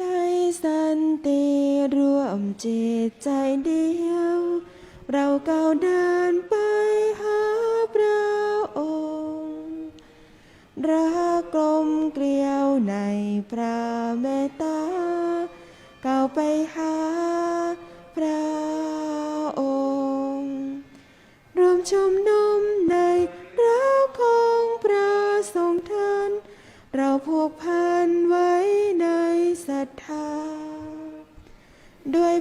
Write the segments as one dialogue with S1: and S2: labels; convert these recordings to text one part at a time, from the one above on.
S1: ในสันติรวมจิตใจเดียว เราก้าวเดินไปหาพระองค์ รักกลมเกลียวในพระเมตตาก้าวไปหาพระ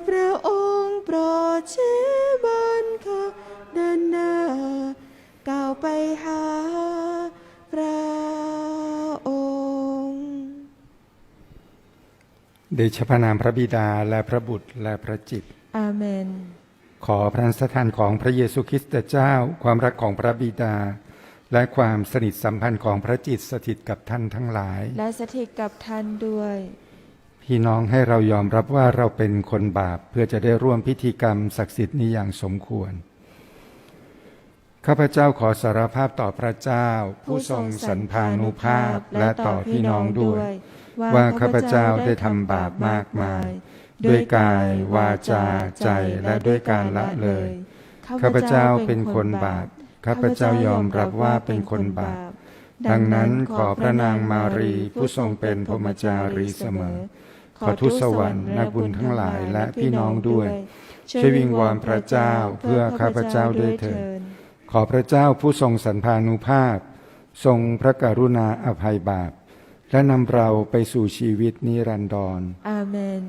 S1: พระองค์โปรดชี้บันคาเดินหน้าก้าวไปหาพระองค์
S2: เดชะพระนามพระบิดาและพระบุตรและพระจิตร
S1: อาเมน
S2: ขอพระสถานของพระเยซูคริสต์เจ้า ความรักของพระบิดา และความสนิทสัมพันธ์ของพระจิตสถิตกับท่านทั้งหลาย
S1: และสถิตกับท่านด้วย
S2: พี่น้องให้เรายอมรับว่าเราเป็นคนบาปเพื่อจะได้ร่วมพิธีกรรมศักดิ์สิทธิ์นี้อย่างสมควร ข้าพเจ้าขอสารภาพต่อพระเจ้า ผู้ทรงสันพานุภาพและต่อพี่น้องด้วย ว่าข้าพเจ้าได้ทำบาปมากมาย ด้วยกายวาจาใจและด้วยการละเลย ข้าพเจ้าเป็นคนบาป ข้าพเจ้ายอมรับว่าเป็นคนบาป ดังนั้นขอพระนางมารีผู้ทรงเป็นพรหมจารีเสมอ ขอทุตสวรรค์นักบุญทั้งหลายและพี่น้องด้วย ช่วยวิงวอนพระเจ้าเพื่อข้าพเจ้าด้วยเถิดขอพระเจ้าผู้ทรงสันพานุภาพ ทรงพระกรุณาอภัยบาป และนำเราไปสู่ชีวิตนิรันดร
S1: อาเมน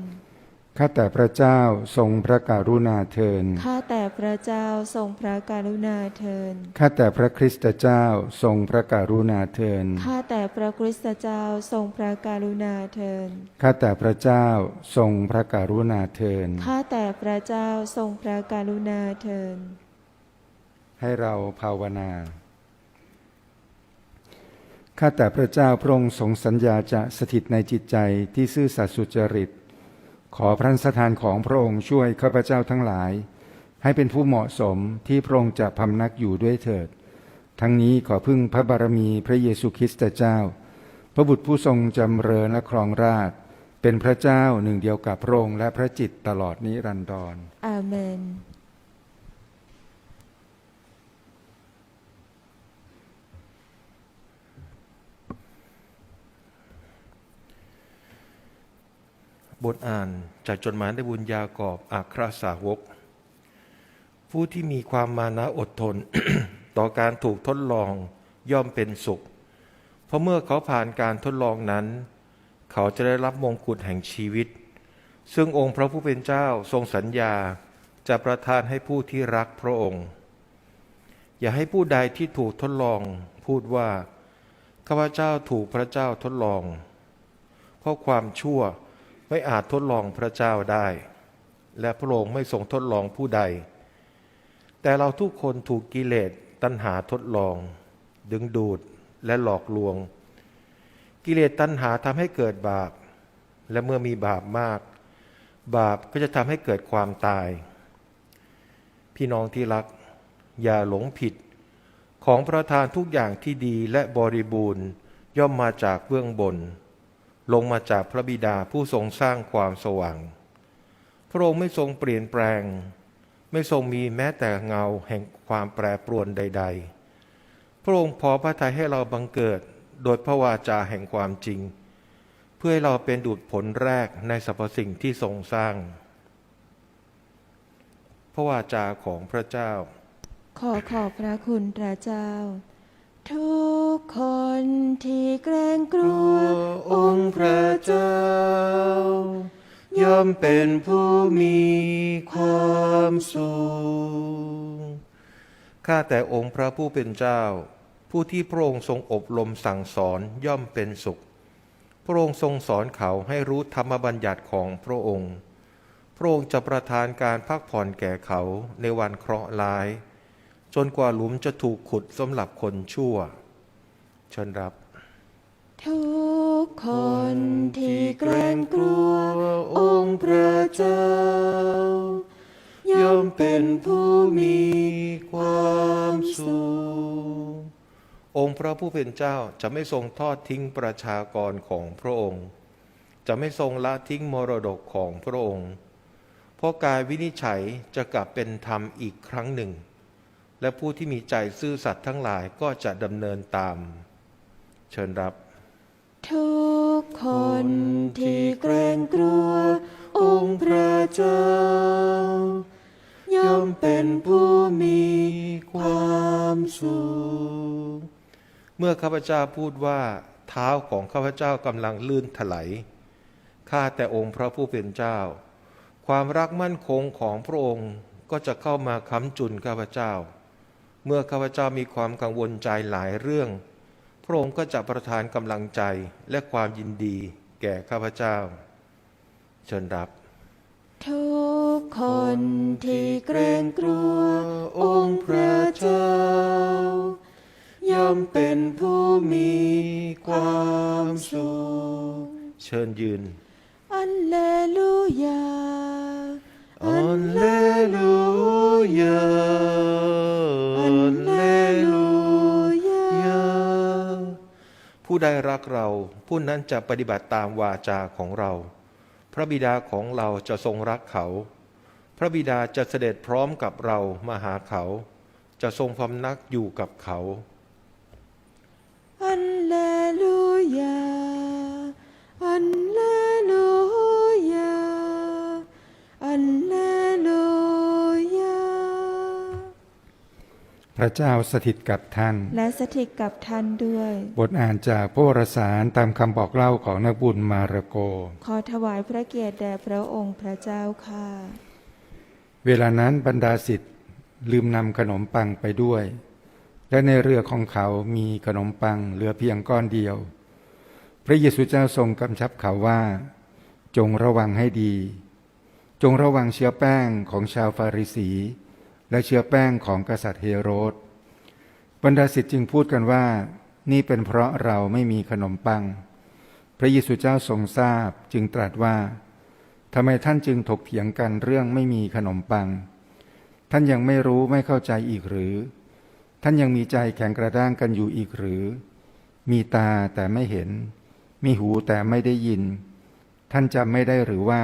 S2: ข้าแต่พระเจ้าทรงพระกรุณาเทิน
S1: ข้าแต่พระเจ้าทรงพระกรุณาเทิน
S2: ข้าแต่พระคริสตเจ้าทรงพระกรุณาเทิน
S1: ข้าแต่พระคริสตเจ้าทรงพระกรุณาเทิน
S2: ข้าแต่พระเจ้าทรงพระกรุณาเทิน
S1: ข้าแต่พระเจ้าทรงพระกรุณาเทิน
S2: ให้เราภาวนาข้าแต่พระเจ้าพระองค์ทรงสัญญาจะสถิตในจิตใจที่ซื่อสัตย์สุจริต ขอพระสถานของพระองค์ช่วยข้าพเจ้าทั้งหลาย ให้เป็นผู้เหมาะสมที่พระองค์จะพำนักอยู่ด้วยเถิด ทั้งนี้ขอพึ่งพระบารมีพระเยซูคริสต์เจ้า พระบุตรผู้ทรงจำเริญและครองราชเป็นพระเจ้าหนึ่งเดียวกับพระองค์และพระจิตตลอดนิรันดร
S1: อาเมน
S3: บทอ่านจากจดหมายในบุญยากอบอัครสาวก ผู้ที่มีความมานะอดทน ต่อการถูกทดลองย่อมเป็นสุข เพราะเมื่อเขาผ่านการทดลองนั้น เขาจะได้รับมงกุฎแห่งชีวิต ซึ่งองค์พระผู้เป็นเจ้าทรงสัญญาจะประทานให้ผู้ที่รักพระองค์ อย่าให้ผู้ใดที่ถูกทดลองพูดว่าข้าพเจ้าถูกพระเจ้าทดลอง เพราะความชั่ว ไม่อาจทดลองพระเจ้าได้ และพระองค์ไม่ทรงทดลองผู้ใด แต่เราทุกคนถูกกิเลสตัณหาทดลอง ดึงดูดและหลอกลวง กิเลสตัณหาทำให้เกิดบาป และเมื่อมีบาปมาก บาปก็จะทำให้เกิดความตาย พี่น้องที่รัก อย่าหลงผิด ของประทานทุกอย่างที่ดีและบริบูรณ์ย่อมมาจากเบื้องบน ลงมาจากพระบิดาผู้ทรงสร้างความสว่าง พระองค์ไม่ทรงเปลี่ยนแปลง ไม่ทรงมีแม้แต่เงาแห่งความแปรปรวนใด ๆ พระองค์พอพระทัยให้เราบังเกิดโดยพระวาจาแห่งความจริง เพื่อให้เราเป็นดุจผลแรกในสรรพสิ่งที่ทรงสร้าง พระวาจาของพระเจ้า
S1: ขอขอบพระคุณพระเจ้า ทุกคนที่เกรงกลัว
S3: องค์พระเจ้า ย่อมเป็นผู้มีความสุขข้าแต่องค์พระผู้เป็นเจ้า ผู้ที่พระองค์ทรงอบรมสั่งสอนย่อมเป็นสุข พระองค์ทรงสอนเขาให้รู้ธรรมบัญญัติของพระองค์ พระองค์จะประทานการพักผ่อนแก่เขาในวันเคราะห์ร้าย จนกว่าหลุมจะถูกขุดสำหรับคนชั่วเชิญรับ
S1: ทุกคนที่เกรงกลัวองค์พระเจ้า ย่อมเป็นผู้มีความสุข
S3: องค์พระผู้เป็นเจ้าจะไม่ทรงทอดทิ้งประชากรของพระองค์ จะไม่ทรงละทิ้งมรดกของพระองค์ เพราะการวินิจฉัยจะกลับเป็นธรรมอีกครั้งหนึ่ง และผู้ที่มีใจซื่อสัตย์ทั้งหลายก็จะดำเนินตาม เชิญรับ
S1: ทุกคนที่เกรงกลัว องค์พระเจ้า ย่อมเป็นผู้มีความสุข
S3: เมื่อข้าพเจ้าพูดว่า เท้าของข้าพเจ้ากำลังลื่นถลายข้าแต่องค์พระผู้เป็นเจ้า ความรักมั่นคงของพระองค์ก็จะเข้ามาค้ำจุนข้าพเจ้า เมื่อข้าพเจ้ามีความกังวลใจหลายเรื่อง พระองค์ก็จะประทานกำลังใจและความยินดีแก่ข้าพเจ้า เชิญรับ
S1: ทุกคนที่เกรงกลัวองค์พระเจ้า ย่อมเป็นผู้มีความสุข
S3: เชิญยืน
S1: อัลเลลูยา
S3: อัลเลลูยา
S1: อัลเลลูยา
S3: ผู้ใดรักเราผู้นั้นจะปฏิบัติตามวาจาของเรา พระบิดาของเราจะทรงรักเขา พระบิดาจะเสด็จพร้อมกับเรามาหาเขา จะทรงพำนักอยู่กับเขา
S1: อั
S2: พระเจ้าสถิตกับท่าน
S1: และสถิตกับท่านด้วย
S2: บทอ่านจากพระวรสารตามคำบอกเล่าของนักบุญมาระโก
S1: ขอถวายพระเกียรติแด่พระองค์พระเจ้าค่ะ
S2: เวลานั้นบรรดาสิทธิ์ลืมนำขนมปังไปด้วย และในเรือของเขามีขนมปังเหลือเพียงก้อนเดียว พระเยซูเจ้าทรงกำชับเขาว่า จงระวังให้ดี จงระวังเชื้อแป้งของชาวฟาริสี และเชื้อแป้งของกษัตริย์เฮโรดบรรดาสิทธิ์จึงพูดกันว่า นี่เป็นเพราะเราไม่มีขนมปัง พระเยซูเจ้าทรงทราบจึงตรัสว่าทำไมท่านจึงถกเถียงกันเรื่องไม่มีขนมปัง ท่านยังไม่รู้ไม่เข้าใจอีกหรือ ท่านยังมีใจแข็งกระด้างกันอยู่อีกหรือ มีตาแต่ไม่เห็น มีหูแต่ไม่ได้ยิน ท่านจำไม่ได้หรือว่า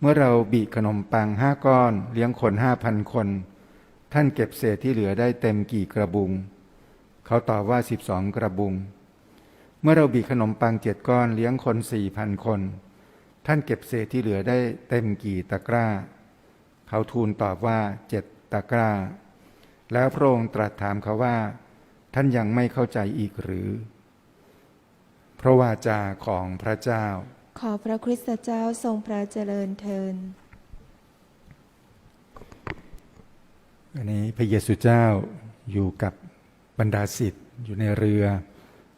S2: เมื่อเราบีขนมปังห้าก้อน เลี้ยงคนห้าพันคน ท่านเก็บเศษที่เหลือได้เต็มกี่กระบุง เขาตอบว่าสิบสองกระบุง เมื่อเราบีขนมปังเจ็ดก้อนเลี้ยงคนสี่พันคน ท่านเก็บเศษที่เหลือได้เต็มกี่ตะกร้า เขาทูลตอบว่าเจ็ดตะกร้า แล้วพระองค์ตรัสถามเขาว่า ท่านยังไม่เข้าใจอีกหรือ พระวาจาของพระเจ้า
S1: ขอพระคริสตเจ้าทรงพระเจริญเทิน
S2: วันนี้พระเยซูเจ้าอยู่กับบรรดาสิทธิ์อยู่ในเรือ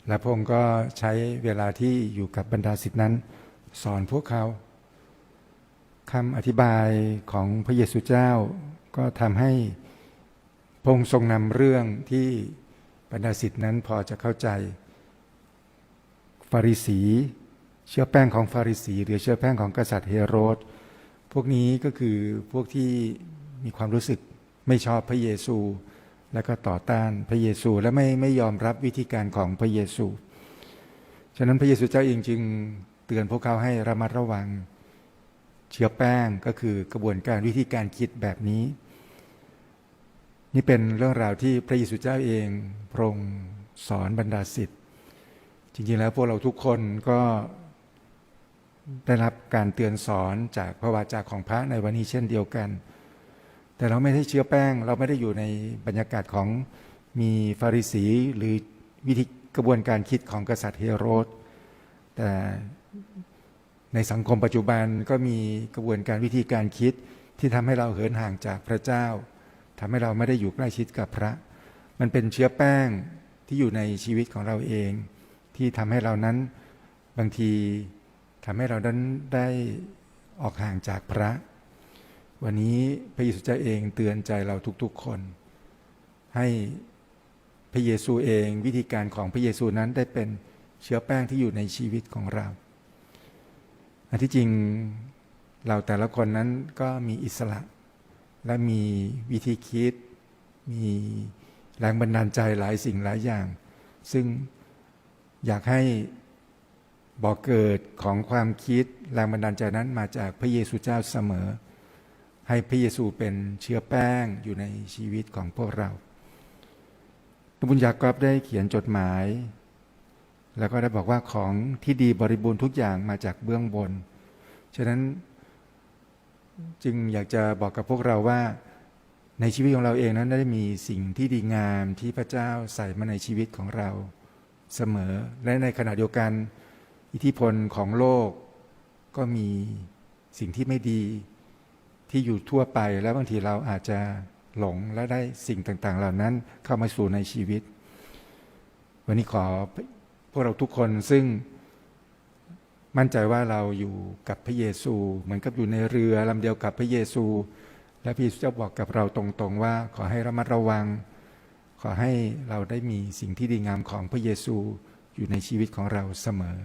S2: และพระองค์ก็ใช้เวลาที่อยู่กับบรรดาสิทธินั้น สอนพวกเขาคำอธิบายของพระเยซูเจ้าก็ทำให้พระองค์ทรงนำเรื่องที่บรรดาสิทธินั้นพอจะเข้าใจ ฟาริสี เชื้อแป้งของฟาริสี หรือเชื้อแป้งของกษัตริย์เฮโรด พวกนี้ก็คือพวกที่มีความรู้สึก ไม่ชอบพระเยซู และก็ต่อต้านพระเยซูและไม่ไม่ยอมรับวิธีการของพระเยซูฉะนั้นพระเยซูเจ้าเองจึงเตือนพวกเขาให้ระมัดระวัง เชื้อแป้งก็คือกระบวนการวิธีการคิดแบบนี้ นี่เป็นเรื่องราวที่พระเยซูเจ้าเองพระองค์สอนบรรดาศิษย์จริงๆแล้วพวกเราทุกคนก็ได้รับการเตือนสอนจากพระวาจาของพระในวันนี้เช่นเดียวกัน แต่เราไม่ได้เชื้อแป้ง เราไม่ได้อยู่ในบรรยากาศของมีฟาริสีหรือวิธีกระบวนการคิดของกษัตริย์เฮโรดแต่ในสังคมปัจจุบันก็มีกระบวนการวิธีการคิดที่ทำให้เราเหินห่างจากพระเจ้าทำให้เราไม่ได้อยู่ใกล้ชิดกับพระ มันเป็นเชื้อแป้งที่อยู่ในชีวิตของเราเอง ที่ทำให้เรานั้นบางทีทำให้เรานั้นได้ออกห่างจากพระ วันนี้พระเยซูเจ้าเองเตือนใจเราทุกๆคน ให้พระเยซูเองวิธีการของพระเยซูนั้นได้เป็นเชื้อแป้งที่อยู่ในชีวิตของเราอันที่จริงเราแต่ละคนนั้นก็มีอิสระ และมีวิธีคิด มีแรงบันดาลใจหลายสิ่งหลายอย่าง ซึ่งอยากให้บ่อกเกิดของความคิดแรงบันดาลใจนั้นมาจากพระเยซูเจ้าเสมอ ให้พระเยซูเป็นเชื้อแป้งอยู่ในชีวิตของพวกเราพระบุญยากอบได้เขียนจดหมาย แล้วก็ได้บอกว่าของที่ดีบริบูรณ์ทุกอย่างมาจากเบื้องบน ฉะนั้นจึงอยากจะบอกกับพวกเราว่าในชีวิตของเราเองนั้นได้มีสิ่งที่ดีงามที่พระเจ้าใส่มาในชีวิตของเราเสมอ และในขณะเดียวกัน อิทธิพลของโลกก็มีสิ่งที่ไม่ดี ที่อยู่ทั่วไปแล้วบางทีเราอาจจะหลงและได้สิ่งต่าง ๆ เหล่านั้นเข้ามาสู่ในชีวิต วันนี้ขอพวกเราทุกคนซึ่งมั่นใจว่าเราอยู่กับพระเยซู เหมือนกับอยู่ในเรือลำเดียวกับพระเยซู และพระเยซูเจ้าบอกกับเราตรงๆว่า ขอให้ระมัดระวัง ขอให้เราได้มีสิ่งที่ดีงามของพระเยซูอยู่ในชีวิตของเราเสมอ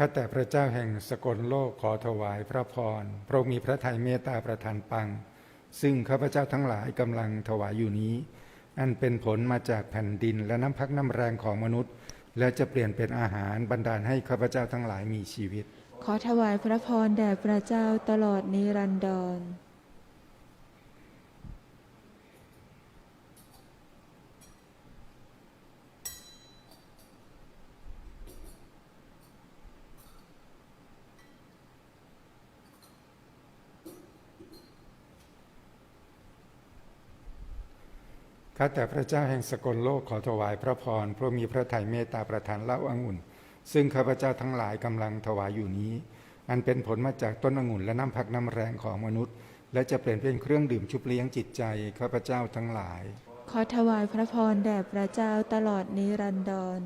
S2: ข้าแต่พระเจ้าแห่งสกลโลกขอถวายพระพร พระองค์มีพระทัยเมตตาประทานปัง ซึ่งข้าพเจ้าทั้งหลายกำลังถวายอยู่นี้ อันเป็นผลมาจากแผ่นดินและน้ำพักน้ำแรงของมนุษย์ และจะเปลี่ยนเป็นอาหารบรรดาลให้ข้าพเจ้าทั้งหลายมีชีวิต
S1: ขอถวายพระพรแด่พระเจ้าตลอดนิรันดร
S2: ข้าแต่พระเจ้าแห่งสกลโลกขอถวายพระพรเพราะมีพระทัยเมตตาประทานเล่าองุ่น ซึ่งข้าพเจ้าทั้งหลายกำลังถวายอยู่นี้ อันเป็นผลมาจากต้นองุ่นและน้ำพักน้ำแรงของมนุษย์ และจะเปลี่ยนเป็นเครื่องดื่มชุบเลี้ยงจิตใจข้าพเจ้าทั้งหลาย
S1: ขอถวายพระพรแด่พระเจ้าตลอดนิรันดร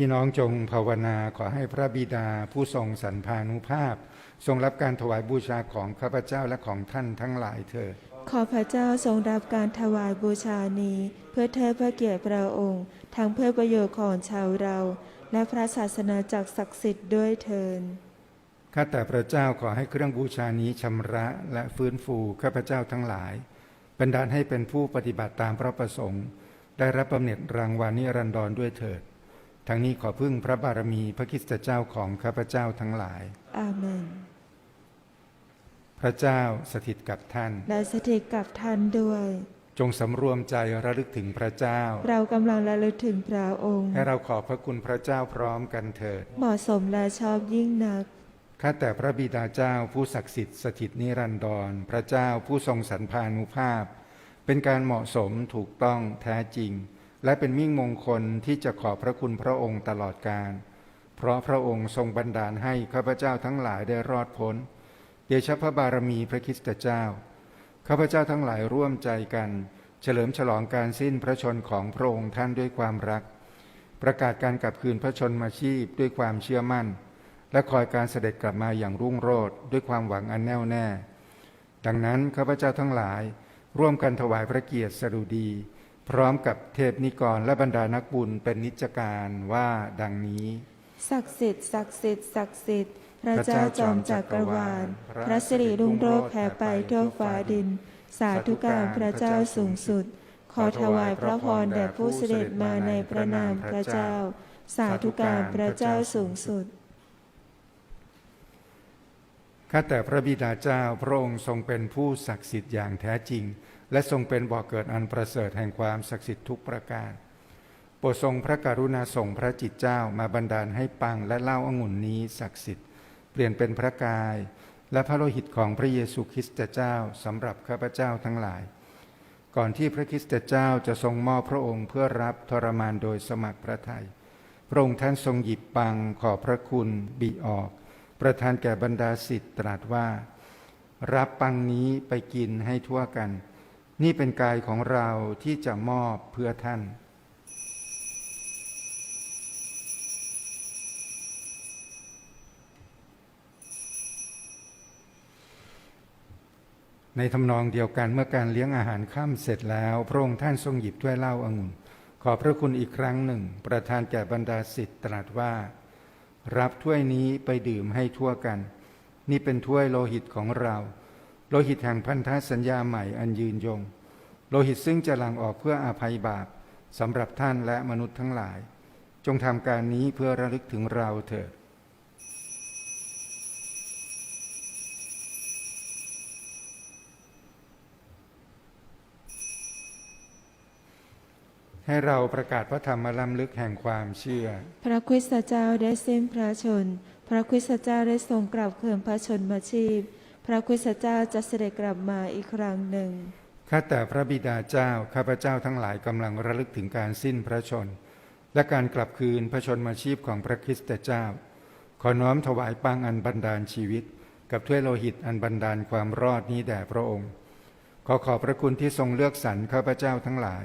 S2: พี่น้องจงภาวนาขอให้พระบิดาผู้ทรงสรรพานุภาพ ทรงรับการถวายบูชาของข้าพเจ้าและของท่านทั้งหลายเถิด
S1: ขอพระเจ้าทรงรับการถวายบูชานี้ เพื่อเทิดพระเกียรติพระองค์ทั้งเพื่อประโยชน์ของชาวเรา และพระศาสนาจักรศักดิ์สิทธิ์ด้วยเทิน
S2: ข้าแต่พระเจ้าขอให้เครื่องบูชานี้ชำระและฟื้นฟูข้าพเจ้าทั้งหลายบันดาลให้เป็นผู้ปฏิบัติตามพระประสงค์ ได้รับบำเหน็จรางวัลนิรันดรด้วยเถิด ทั้งนี้ขอพึ่งพระบารมีพระคริสตเจ้าของข้าพเจ้าทั้งหลาย
S1: อาเมน
S2: พระเจ้าสถิตกับท่าน
S1: และสถิตกับท่านด้วย
S2: จงสำรวมใจระลึกถึงพระเจ้า
S1: เรากำลังระลึกถึงพระองค์
S2: ให้เราขอบพระคุณพระเจ้าพร้อมกันเถิด
S1: เหมาะสมและชอบยิ่งนัก
S2: ข้าแต่พระบิดาเจ้าผู้ศักดิ์สิทธิ์สถิตนิรันดร พระเจ้าผู้ทรงสรรพานุภาพ เป็นการเหมาะสมถูกต้องแท้จริง และเป็นมิ่งมงคลที่จะขอบพระคุณพระองค์ตลอดกาลเพราะพระองค์ทรงบันดาลให้ข้าพเจ้าทั้งหลายได้รอดพ้น เดชะพระบารมีพระคิสตเจ้า ข้าพเจ้าทั้งหลายร่วมใจกัน เฉลิมฉลองการสิ้นพระชนของพระองค์ท่านด้วยความรัก ประกาศการกลับคืนพระชนมาชีพด้วยความเชื่อมั่น และคอยการเสด็จกลับมาอย่างรุ่งโรจน์ด้วยความหวังอันแน่วแน่ ดังนั้นข้าพเจ้าทั้งหลาย ร่วมกันถวายพระเกียรติสดุดี พร้อมกับเทพนิกรและบรรดานักบุญเป็นนิจการว่าดังนี้
S1: ศักดิ์สิทธิ์ศักดิ์สิทธิ์ศักดิ์สิทธิ์พระเจ้าจอมจักรวาล พระสิริรุ่งโรจน์แผ่ไปทั่วฟ้าดิน สาธุการพระเจ้าสูงสุด ขอถวายพระพรแด่ผู้เสด็จมาในพระนามพระเจ้า สาธุการพระเจ้าสูงสุด
S2: ข้าแต่พระบิดาเจ้าพระองค์ทรงเป็นผู้ศักดิ์สิทธิ์อย่างแท้จริง และทรงเป็นบ่อกเกิดอันประเสริฐแห่งความศักดิ์สิทธิ์ทุกประการโปรดทรงพระกรุณาส่งพระจิตเจ้ามาบันดาลให้ปังและเล่าองุ่นนี้ศักดิ์สิทธิ์เปลี่ยนเป็นพระกาย และพระโลหิตของพระเยซูคริสต์เจ้าสำหรับข้าพเจ้าทั้งหลาย ก่อนที่พระคริสต์เจ้าจะทรงมอบพระองค์เพื่อรับทรมานโดยสมัครพระทยัยพระองค์ท่านทรงหยิบปังขอพระคุณบิออก ประทานแก่บรรดาสิทธิ์ตรัสว่า รับปังนี้ไปกินให้ทั่วกัน นี่เป็นกายของเราที่จะมอบเพื่อท่านในทำนองเดียวกันเมื่อการเลี้ยงอาหารค่ำเสร็จแล้ว พระองค์ท่านทรงหยิบถ้วยเหล้าองุ่น ขอพระคุณอีกครั้งหนึ่ง ประทานแก่บรรดาสิทธิ์ตรัสว่า รับถ้วยนี้ไปดื่มให้ทั่วกัน นี่เป็นถ้วยโลหิตของเรา โลหิตแห่งพันธสัญญาใหม่อันยืนยง โลหิตซึ่งจะหลั่งออกเพื่ออาภัยบาปสำหรับท่านและมนุษย์ทั้งหลาย จงทำการนี้เพื่อระลึกถึงเราเถิด ให้เราประกาศพระธรรมล้ำลึกแห่งความเชื่อ
S1: พระคริสตเจ้าได้สิ้นพระชน พระคริสตเจ้าได้ทรงกลับเคืนพระชนมาชีพ พระคริสตเจ้าจะเสด็จกลับมาอีกครั้งหนึ่ง
S2: ข้าแต่พระบิดาเจ้า ข้าพเจ้าทั้งหลายกำลังระลึกถึงการสิ้นพระชน และการกลับคืนพระชนมาชีพของพระคริสตเจ้า ขอน้อมถวายปังอันบันดาลชีวิต กับถ้วยโลหิตอันบันดาลความรอดนี้แด่พระองค์ ขอขอบพระคุณที่ทรงเลือกสรรข้าพเจ้าทั้งหลาย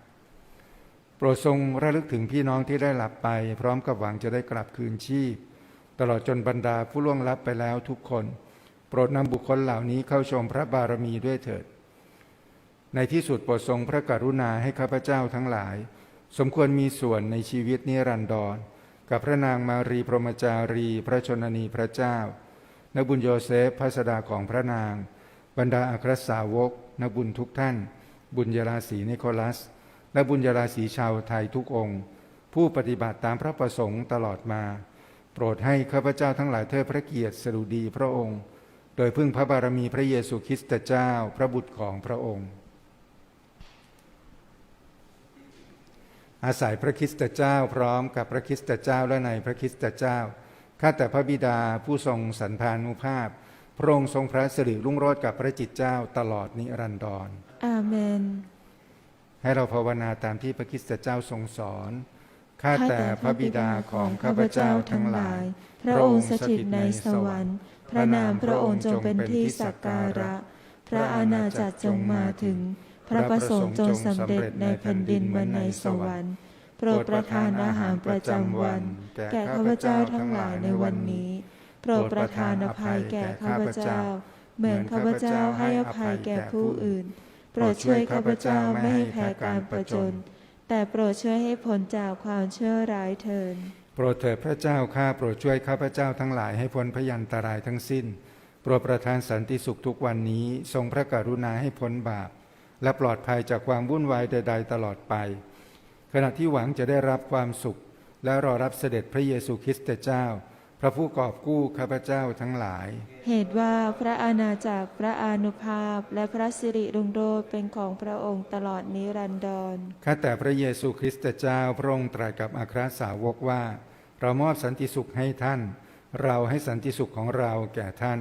S2: ปรดทรงระลึกถึงพี่น้องที่ได้หลับไป พร้อมกับหวังจะได้กลับคืนชีพ ตลอดจนบรรดาผู้ล่วงลับไปแล้วทุกคน โปรดนำบุคคลเหล่านี้เข้าชมพระบารมีด้วยเถิด ในที่สุดโปรดทรงพระกรุณาให้ข้าพเจ้าทั้งหลาย สมควรมีส่วนในชีวิตนิรันดร กับพระนางมารีพรหมจารี พระชนนีพระเจ้านบุญโยเซฟพระสดาของพระนาง บรรดาอัครสาวกนบุญทุกท่าน บุญยราศีนิโคลัส และบุญยราศีชาวไทยทุกองค์ ผู้ปฏิบัติตามพระประสงค์ตลอดมา โปรดให้ข้าพเจ้าทั้งหลายเทิดพระเกียรติสดุดีพระองค์ โดยพึ่งพระบารมีพระเยซูคริสต์เจ้าพระบุตรของพระองค์ อาศัยพระคริสตเจ้าพร้อมกับพระคริสตเจ้าและในพระคริสตเจ้าข้าแต่พระบิดาผู้ทรงสันพานุภาพ พระองค์ทรงพระสิริรุ่งโรจน์กับพระจิตเจ้าตลอดนิรันดร
S1: อาเมน
S2: ให้เราภาวนาตามที่พระคิสเจ้าทรงสอน ข้าแต่พระบิดาของข้าพเจ้าทั้งหลาย
S1: พระองค์สถิตในสวรรค์ พระนามพระองค์จงเป็นที่สักการะ พระอาณาจักรจงมาถึง พระประสงค์จงสำเร็จในแผ่นดินเหมือนในสวรรค์ โปรดประทานอาหารประจำวัน แก่ข้าพเจ้าทั้งหลายในวันนี้ โปรดประทานอภัยแก่ข้าพเจ้า เหมือนข้าพเจ้าให้อภัยแก่ผู้อื่น โปรดช่วยข้าพเจ้าไม่ให้แพ้การประจน แต่โปรดช่วยให้พ้นจากความเชื่อร้ายเถิด
S2: โปรดเถิดพระเจ้าข้าโปรดช่วยข้าพเจ้าทั้งหลายให้พ้นพยันตรายทั้งสิ้น โปรดประทานสันติสุขทุกวันนี้ ทรงพระกรุณาให้พ้นบาป และปลอดภัยจากความวุ่นวายใด ๆ ตลอดไป ขณะที่หวังจะได้รับความสุข และรอรับเสด็จพระเยซูคริสต์เจ้า พระผู้กอบกู้ข้าพเจ้าทั้งหลาย
S1: เหตุว่าพระอาณาจักรพระอานุภาพและพระสิริรุ่งโรจน์เป็นของพระองค์ตลอดนิรันดร
S2: ข้าแต่พระเยซูคริสต์เจ้าพระองค์ตรัสกับอัครสาวกว่า เรามอบสันติสุขให้ท่าน เราให้สันติสุขของเราแก่ท่าน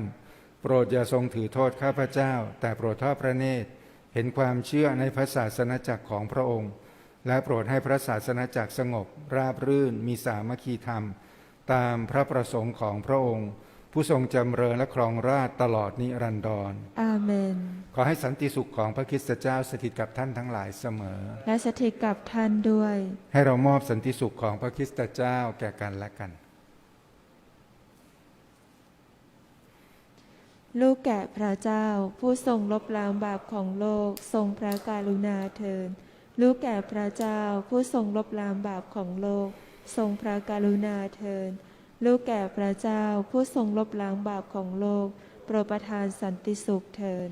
S2: โปรดอย่าทรงถือโทษข้าพเจ้า แต่โปรดทอดพระเนตร เห็นความเชื่อในพระศาสนจักรของพระองค์ และโปรดให้พระศาสนจักรสงบ ราบรื่นมีสามัคคีธรรม ตามพระประสงค์ของพระองค์ ผู้ทรงจำเริญและครองราชย์ตลอดนิรันดร
S1: อาเมน
S2: ขอให้สันติสุขของพระคริสตเจ้าสถิตกับท่านทั้งหลายเสมอ
S1: และสถิตกับท่านด้วย
S2: ให้เรามอบสันติสุขของพระคริสตเจ้าแก่กันและกัน
S1: ลูกแกะพระเจ้า ผู้ทรงลบล้างบาปของโลกทรงพระกรุณาเถิดลูกแก่พระเจ้าผู้ทรงลบล้างบาปของโลก ทรงพระกรุณาเถิดลูกแก่พระเจ้าผู้ทรงลบล้างบาปของโลก โปรดประทานสันติสุขเถิด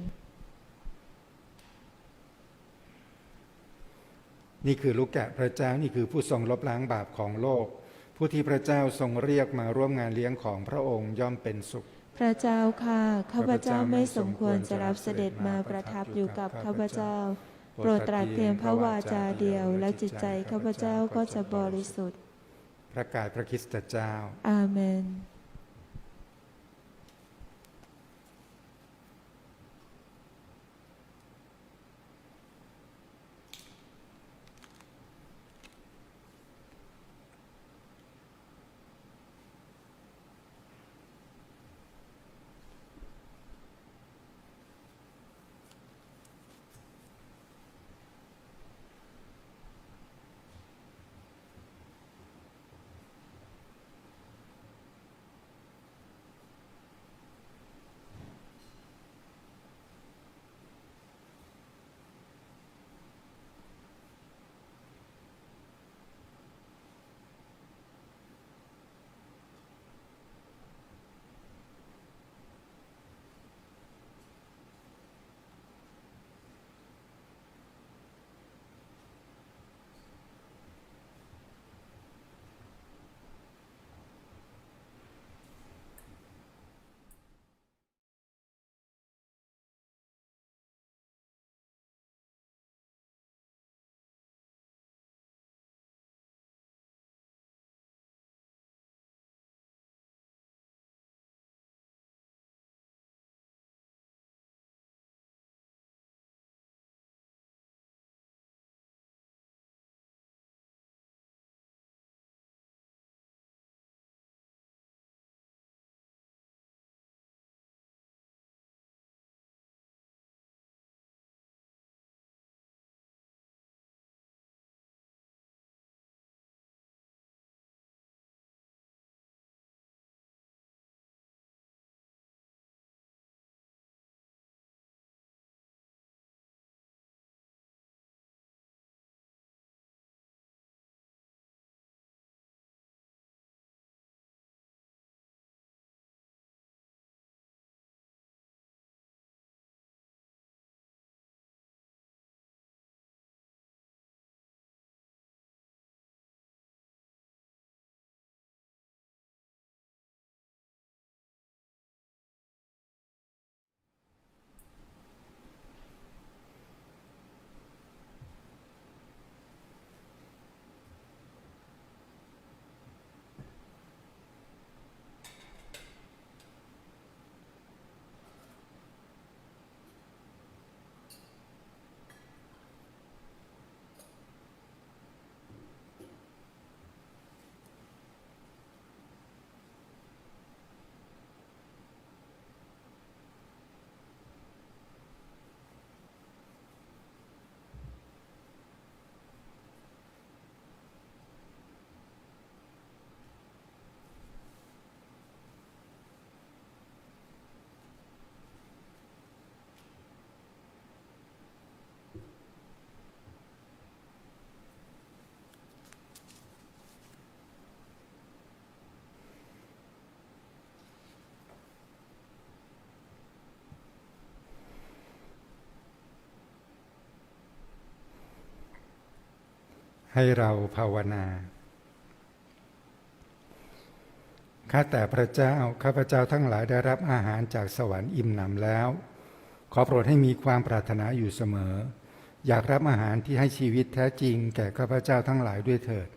S2: นี่คือลูกแกะพระเจ้านี่คือผู้ทรงลบล้างบาปของโลก ผู้ที่พระเจ้าทรงเรียกมาร่วมงานเลี้ยงของพระองค์ย่อมเป็นสุข
S1: พระเจ้าค่ะข้าพเจ้าไม่สมควรจะรับเสด็จมาประทับอยู่กับข้าพเจ้า โปรดตรัสเพียงพระวาจาเดียวและจิตใจข้าพเจ้าก็จะบริสุทธิ์
S2: พ ระกายพระคริสตเจ้า
S1: อาเมน
S2: ให้เราภาวนา ข้าแต่พระเจ้า ข้าพเจ้าทั้งหลายได้รับอาหารจากสวรรค์อิ่มหนำแล้ว ขอโปรดให้มีความปรารถนาอยู่เสมอ อยากรับอาหารที่ให้ชีวิตแท้จริง แก่ข้าพเจ้าทั้งหลายด้วยเถิด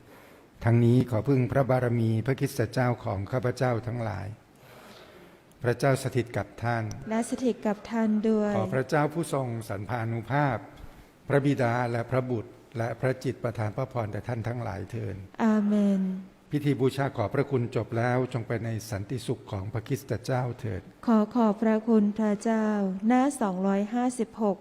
S2: ทั้งนี้ขอพึ่งพระบารมีพระคริสตเจ้าของข้าพเจ้าทั้งหลายพระเจ้าสถิตกับท่าน
S1: และสถิตกับท่านด้วย
S2: ขอพระเจ้าผู้ทรงสันพานุภาพ พระบิดาและพระบุตร และพระจิตประทานพระพรแด่ท่านทั้งหลายเทิน
S1: อาเมน
S2: พิธีบูชาขอบพระคุณจบแล้วจงไปในสันติสุขของพระคริสตเจ้าเถิด
S1: ขอขอบพระคุณพระเจ้า หน้า 256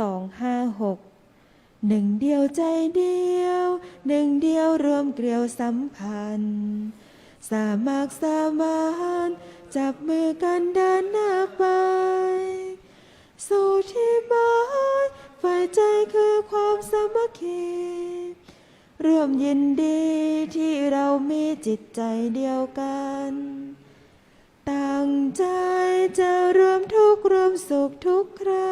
S1: 256 หนึ่งเดียวใจเดียว หนึ่งเดียวรวมเกลียวสัมพันธ์สามัคสามานจับมือกันเดินหน้าไป สู่ที่หมาย ฝ่ายใจคือความสามัคคีร่วมยินดีที่เรามีจิตใจเดียวกัน ตั้งใจจะรวมทุกข์รวมสุขทุกครา